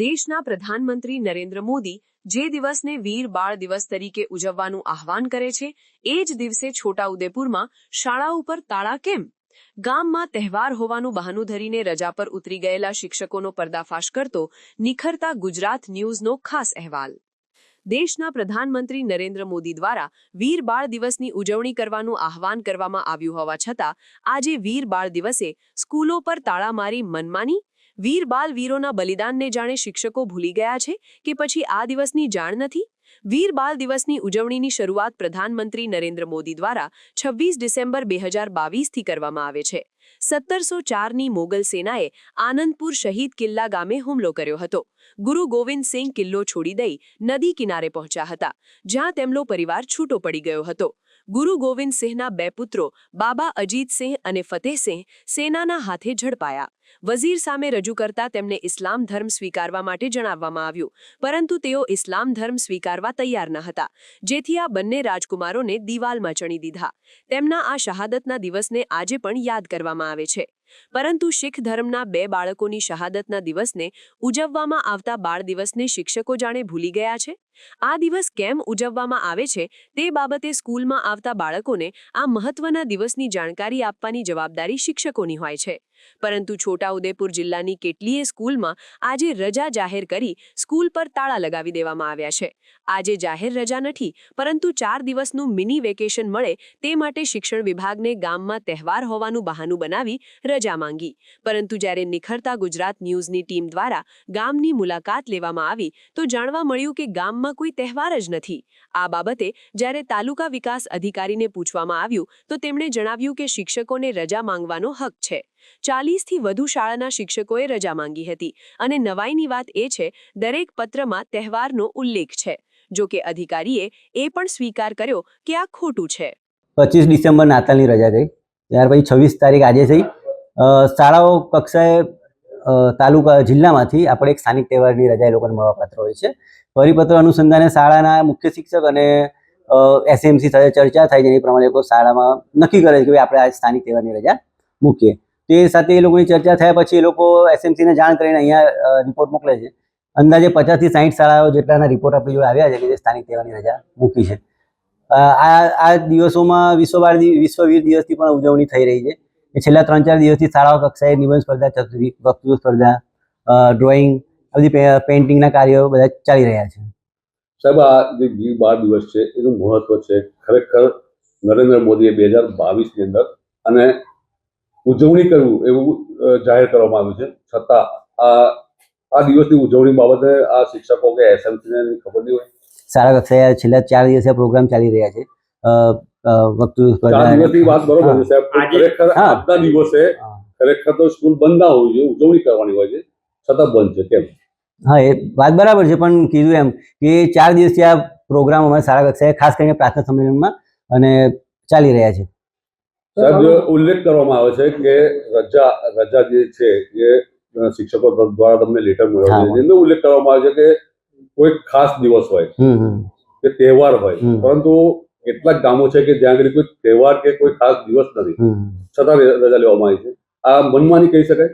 દેશના પ્રધાનમંત્રી નરેન્દ્ર મોદી જે દિવસને વીર બાળ દિવસ તરીકે ઉજવવાનું આહવાન કરે છે, એ જ દિવસે છોટાઉદેપુરમાં શાળા ઉપર તાળા કેમ? ગામમાં તહેવાર હોવાનું બહાનું ધરીને રજા પર ઉતરી ગયેલા શિક્ષકોનો પર્દાફાશ કરતો નિખરતા ગુજરાત ન્યૂઝનો ખાસ અહેવાલ. દેશના પ્રધાનમંત્રી નરેન્દ્ર મોદી દ્વારા વીર બાળ દિવસની ઉજવણી કરવાનું આહવાન કરવામાં આવ્યું હોવા છતાં આજે વીર બાળ દિવસે સ્કૂલો પર તાળા મારી મનમાની? વીર બાલ વીરોના બલિદાનને જાણે શિક્ષકો ભૂલી ગયા છે કે પછી આ દિવસની જાણ નથી? વીર બાલ દિવસની ઉજવણીની શરૂઆત પ્રધાનમંત્રી નરેન્દ્ર મોદી દ્વારા છવ્વીસ ડિસેમ્બર બે હજાર બાવીસથી કરવામાં આવે છે. સત્તરસો ચારની મોગલ સેનાએ આનંદપુર શહીદ કિલ્લા ગામે હુમલો કર્યો હતો. ગુરુ ગોવિંદ સિંહ કિલ્લો છોડી દઈ નદી કિનારે પહોંચ્યા હતા, જ્યાં તેમનો પરિવાર છૂટો પડી ગયો હતો. ગુરુ ગોવિંદ સિંહના બે પુત્રો, બાબા અજીતસિંહ અને ફતેહસિંહ સેનાના હાથે ઝડપાયા. વઝીર સામે રજૂ કરતા તેમને ઇસ્લામ ધર્મ સ્વીકારવા માટે જણાવવામાં આવ્યું. પરંતુ તેઓ ઇસ્લામ ધર્મ સ્વીકારવા તૈયાર ન હતા, જેથી આ બંને રાજકુમારોને દિવાલમાં ચણી દીધા. તેમના આ શહાદતના દિવસને આજે પણ યાદ કરવામાં આવે છે. પરંતુ શીખ ધર્મના બે બાળકોની શહાદતના દિવસને ઉજવવામાં આવતા બાળ દિવસને શિક્ષકો જાણે ભૂલી ગયા છે? આ દિવસ કેમ ઉજવવામાં આવે છે? તે બાબતે સ્કૂલમાં આવતા બાળકોને આ મહત્વના દિવસની જાણકારી આપવાની જવાબદારી શિક્ષકોની હોય છે. પરંતુ છોટાઉદેપુર જિલ્લાની કેટલીય સ્કૂલમાં આજે રજા જાહેર કરી સ્કૂલ પર તાળા લગાવી દેવામાં આવ્યા છે. આજે જાહેર રજા નથી, પરંતુ ચાર દિવસનું મિની વેકેશન મળે તે માટે શિક્ષણ વિભાગને ગામમાં તહેવાર હોવાનું બહાનું બનાવી રજા માંગી. પરંતુ જ્યારે નિખરતા ગુજરાત ન્યૂઝની ટીમ દ્વારા ગામની મુલાકાત લેવામાં આવી, તો જાણવા મળ્યું કે ગામમાં કોઈ તહેવાર જ નથી. આ બાબતે જ્યારે તાલુકા વિકાસ અધિકારીને પૂછવામાં આવ્યું, તો તેમણે જણાવ્યું કે શિક્ષકોને રજા માંગવાનો હક છે. ચાલીસથી વધુ શાળાના શિક્ષકોએ રજા માંગી હતી અને નવાઈની વાત એ છે, દરેક પત્રમાં તહેવારનો ઉલ્લેખ છે. જો કે અધિકારીએ એ પણ સ્વીકાર કર્યો કે આ ખોટું છે. પચીસ ડિસેમ્બર નાતાલની રજા ગઈ ત્યાર પછી છવ્વીસ તારીખ આજે થઈ. શાળાઓ કક્ષાએ તાલુકા, જિલ્લામાંથી આપણે એક સ્થાનિક તહેવારની રજા એ લોકોને મળવાપાત્ર હોય છે. પરિપત્ર અનુસંધાને શાળાના મુખ્ય શિક્ષક અને એસએમસી સાથે ચર્ચા થાય જેની પ્રમાણે લોકો શાળામાં નક્કી કરે છે કે આપણે આ સ્થાનિક તહેવારની રજા મૂકીએ. તે સાથે એ લોકોની ચર્ચા થયા પછી એ લોકો એસએમસીને જાણ કરીને અહીંયા રિપોર્ટ મોકલે છે. અંદાજે પચાસથી સાઠ શાળાઓ જેટલાના રિપોર્ટ આપણી જોડે આવ્યા છે કે જે સ્થાનિક તહેવારની રજા મૂકી છે. આ આ દિવસોમાં વિશ્વ બાળ વિશ્વવીર વિશ્વ વીર દિવસની પણ ઉજવણી થઈ રહી છે. છેલ્લા ત્રણ ચાર દિવસથી શાળાઓ કક્ષાએ નિબંધ સ્પર્ધા વક્તૃત્વ સ્પર્ધા ડ્રોઈંગ બધી પેઇન્ટિંગના કાર્યો બધા ચાલી રહ્યા છે. સાહેબ, આ જે વીર બાર દિવસ છે, એનું મહત્વ છે. ખરેખર નરેન્દ્ર મોદીએ બે હજાર બાવીસની અંદર અને ઉજવણી કરવું એવું જાહેર કરવામાં આવ્યું છે. છતાં આ આ દિવસની ઉજવણી બાબતે આ શિક્ષકો કે એસએમસીને ખબર નહીં હોય. સારા કક્ષાએ છેલ્લા ચાર દિવસે પ્રોગ્રામ ચાલી રહ્યા છે. વાત બરોબર ખરેખર આજના દિવસે ખરેખર તો સ્કૂલ બંધ ના હોવી જોઈએ ઉજવણી કરવાની હોય છે છતાં બંધ છે કેમ? હા એ વાત બરાબર છે પણ કીધું એમ કે ચાર દિવસથી આ પ્રોગ્રામ અમારે શાળા કક્ષાએ ખાસ કરીને પ્રાર્થના સંમેલનમાં અને ચાલી રહ્યા છે. સાહેબ ઉલ્લેખ કરવામાં આવે છે કે રજા રજા જે છે એ શિક્ષકો દ્વારા તમને લેટર મળ્યો છે. ઉલ્લેખ કરવામાં આવે છે કે કોઈ ખાસ દિવસ હોય કે તહેવાર હોય. પરંતુ કેટલાક ગામો છે કે જ્યાં આગળ કોઈ તહેવાર કે કોઈ ખાસ દિવસ નથી. છતાં રજા લેવામાં આવી છે. આ મનમાની કહી શકાય?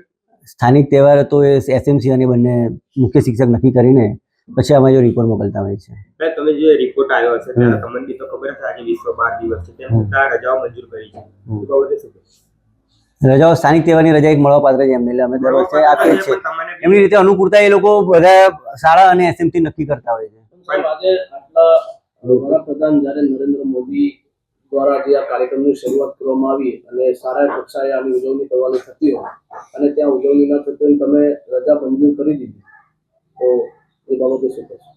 સ્થાનિક તહેવાર તો એ એસએમસી અને બંને મુખ્ય શિક્ષક નક્કી કરીને પછી અમે જો રિપોર્ટ મોકલતા હોય છે. તમે જે રિપોર્ટ આવ્યો છે ત્યારે તમને તો ખબર છે આજે વિશ્વ બાર દિવસ છે તેમ છતાં રજાઓ મંજૂર કરી છે? રજાઓ સ્થાનિક તહેવારની રજા એક મળવાપાત્ર છે એમને એટલે અમે દર વર્ષે આપીએ છીએ. એમની રીતે અનુકૂળતા એ લોકો બધા શાળા અને એસએમસી નક્કી કરતા હોય છે. આજે આટલા વડાપ્રધાન જ્યારે નરેન્દ્ર મોદી દ્વારા જે આ કાર્યક્રમની શરૂઆત કરવામાં આવી અને સારા કક્ષાએ આની ઉજવણી કરવાની થતી હોય અને ત્યાં ઉજવણી ના થતી તમે રજા મંજૂર કરી દીધી. તો એ બાબતે શું કહેશો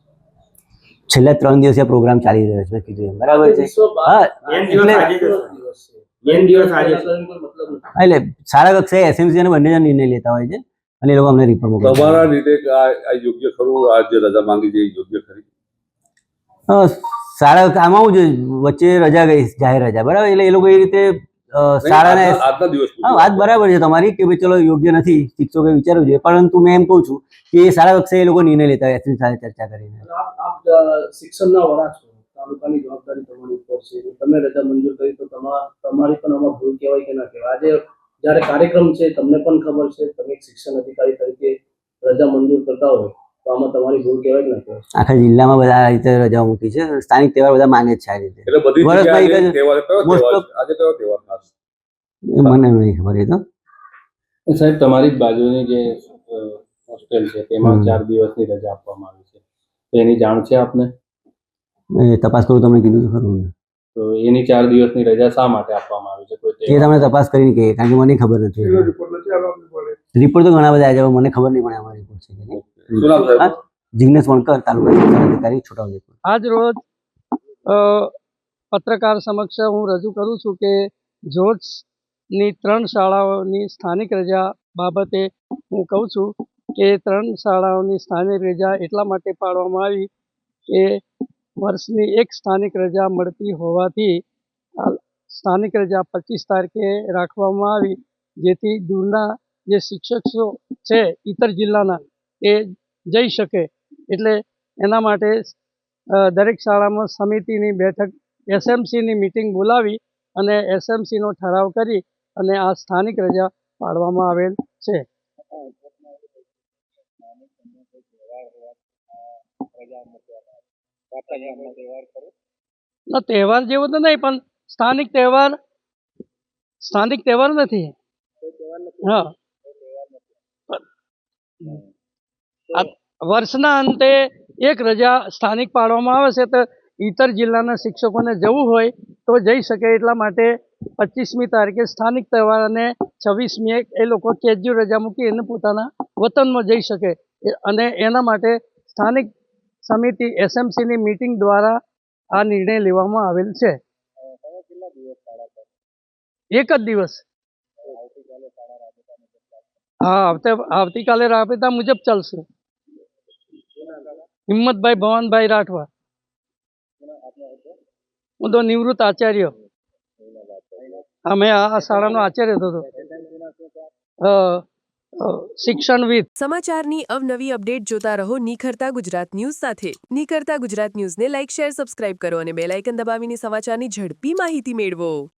છેલ્લા ત્રણ દિવસે પ્રોગ્રામ ચાલી રહ્યો છે કીધું એમ. બરાબર છે. હા એટલે શાળા કક્ષાએ એસએમસી અને બંને નિર્ણય લેતા હોય છે અને એ લોકો અમને રિપોર્ટ મોકલે તમારા લીધે આ યોગ્ય ખરું? આ જે રજા માંગી છે યોગ્ય ખરી? સારા આમાં હું છે વચ્ચે રજા ગઈ જાહેર રજા બરાબર? એટલે એ લોકો એ રીતે હા વાત બરાબર છે તમારી કે ભાઈ ચલો યોગ્ય નથી શિક્ષકોએ વિચારવું જોઈએ પરંતુ મેં એમ કહું છું કે શાળા કક્ષાએ એ લોકો નિર્ણય લેતા હોય એસએમસી સાથે ચર્ચા કરીને. આપ શિક્ષણના વડા છો તાલુકાની જવાબદારી તમારી ઉપર છે. તમે રજા મંજૂર કરી તો તમા તમારી પણ આમાં ભૂલ કહેવાય કે ના કહેવાય? આજે જ્યારે કાર્યક્રમ છે તમને પણ ખબર છે તમે એક શિક્ષણ અધિકારી તરીકે રજા મંજૂર કરતા હોય તો આમાં તમારી ભૂલ કહેવાય કે ના આખા જિલ્લામાં બધા આ રીતે રજા મૂકી છે. સ્થાનિક તહેવાર બધા માંગે છે આ રીતે. એટલે બધી વર્ષમાં એક જ- તહેવાર કયો most તહેવાર of- છે? આજે કયો તહેવાર ખાસ? મને નહીં ખબર એ તો. સાહેબ તમારી જ બાજુની જે હોસ્ટેલ છે તેમાં ચાર દિવસની રજા આપવામાં આવી છે. તો એની જાણ છે આપને? એ તપાસ કરું તમને કીધું તો ખરું. તો એની ચાર દિવસની રજા શા માટે આપવામાં આવી છે? કોઈ એ તમને તપાસ કરીને કહીએ કારણ કે મને ખબર નથી. રિપોર્ટ તો ઘણા બધા આવ્યા મને ખબર નહીં પણ અમારી રિપોર્ટ છે જિગ્નેશ વણકર તાલુકા અધિકારી છોટાઉદેપુર. આજ રોજ પત્રકાર સમક્ષ હું રજૂ કરું છું કે જોર્જની ત્રણ શાળાઓની સ્થાનિક રજા બાબતે હું કહું છું કે ત્રણ શાળાઓની સ્થાનિક રજા એટલા માટે પાડવામાં આવી કે વર્ષની એક સ્થાનિક રજા મળતી હોવાથી સ્થાનિક રજા પચીસ તારીખે રાખવામાં આવી જેથી દૂરના જે શિક્ષકો છે ઇતર જિલ્લાના એ જઈ શકે. એટલે એના માટે દરેક શાળામાં સમિતિની બેઠક એસએમસીની મિટિંગ બોલાવી અને એસએમસીનો ઠરાવ કરી અને આ સ્થાનિક રજા પાડવામાં આવેલ છે. ના તહેવાર જેવો તો નહીં પણ સ્થાનિક તહેવાર સ્થાનિક તહેવાર નથી. હા. વર્ષના અંતે એક રજા સ્થાનિક પાડવામાં આવે છે તો ઇતર જિલ્લાના શિક્ષકોને જવું હોય તો જઈ શકે એટલા માટે પચીસમી તારીખે સ્થાનિક તહેવાર અને છવ્વીસમી એ લોકો કેજ્યુ રજા મૂકી એને પોતાના વતનમાં જઈ શકે. અને એના માટે સ્થાનિક સમિતિ એસએમસીની મિટિંગ દ્વારા આ નિર્ણય લેવામાં આવેલ છે. એક જ દિવસ. હા, આવતે, આવતીકાલે રાબેતા મુજબ ચાલશે. હિંમતભાઈ ભવાનભાઈ રાઠવા. હું તો નિવૃત્ત આચાર્ય. અમે આ શાળાનો આચાર્ય હતો શિક્ષણવિદ. સમાચારની અવનવી અપડેટ જોતા રહો નિખરતા ગુજરાત ન્યૂઝ સાથે. નિખરતા ગુજરાત ન્યૂઝને લાઇક શેર, સબસ્ક્રાઇબ કરો અને બેલ આઇકન દબાવીને સમાચારની ઝડપી માહિતી મેળવો.